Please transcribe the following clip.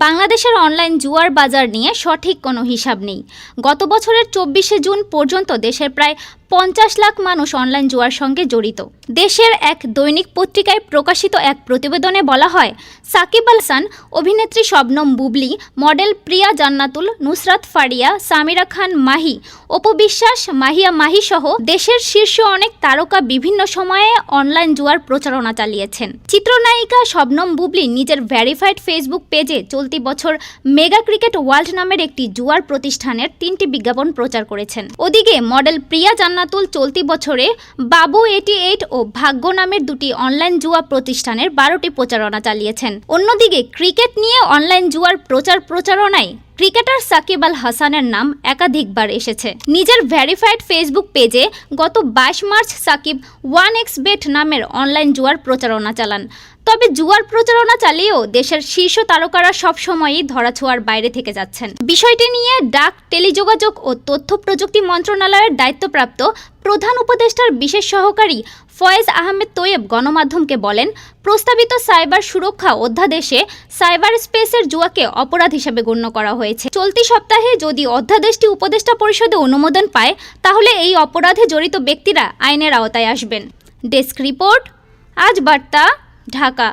বাংলাদেশের অনলাইন জুয়ার বাজার নিয়ে সঠিক কোনো হিসাব নেই। গত বছরের চব্বিশে জুন পর্যন্ত দেশের প্রায় পঞ্চাশ লাখ মানুষ অনলাইন জুয়ার সঙ্গে জড়িত। দেশের এক দৈনিক পত্রিকায় প্রকাশিত এক প্রতিবেদনে বলা হয় সাকিব আল হাসান, অভিনেত্রী শবনম বুবলি, মডেল প্রিয়া জান্নাতুল, নুসরাত ফারিয়া, সামিরা খান মাহি, অপু বিশ্বাস, মাহিয়া মাহি সহ দেশের শীর্ষ অনেক তারকা বিভিন্ন সময়ে অনলাইন জুয়ার প্রচারণা চালিয়েছেন। চিত্রনায়িকা শবনম বুবলি নিজের ভ্যারিফাইড ফেসবুক পেজে চলতি বছর মেগা ক্রিকেট ওয়ার্ল্ড নামের একটি জুয়ার প্রতিষ্ঠানের তিনটি বিজ্ঞাপন প্রচার করেছেন। ওদিকে মডেল প্রিয়া জান্নাতুল চলতি বছরে বাবু এইটি এইট ও ভাগ্য নামের দুটি অনলাইন জুয়া প্রতিষ্ঠানের বারোটি প্রচারণা চালিয়েছেন। অন্যদিকে ক্রিকেট নিয়ে অনলাইন জুয়ার প্রচার প্রচারণায় ক্রিকেটার সাকিব আল হাসানের নাম একাধিকবার এসেছে। নিজের ভ্যারিফাইড ফেসবুক পেজে গত বাইশ March Shakib one X bet নামের অনলাইন জুয়ার প্রচারণা চালান। তবে জুয়ার প্রচারণা চালিয়েও দেশের শীর্ষ তারকারা সবসময়ই ধরাছোঁয়ার বাইরে থেকে যাচ্ছেন। বিষয়টি নিয়ে ডাক, টেলিযোগাযোগ ও তথ্য প্রযুক্তি মন্ত্রণালয়ের দায়িত্বপ্রাপ্ত প্রধান উপদেষ্টার বিশেষ সহকারী ফয়েজ আহমেদ তোয়েব গণমাধ্যমকে বলেন, প্রস্তাবিত সাইবার সুরক্ষা অধ্যাদেশে সাইবার স্পেসের জুয়াকে অপরাধ হিসেবে গণ্য করা হয়েছে। চলতি সপ্তাহে যদি অধ্যাদেশটি উপদেষ্টা পরিষদে অনুমোদন পায়, তাহলে এই অপরাধে জড়িত ব্যক্তিরা আইনের আওতায় আসবেন। ডেস্ক রিপোর্ট, আজ বার্তা। ঢাকা।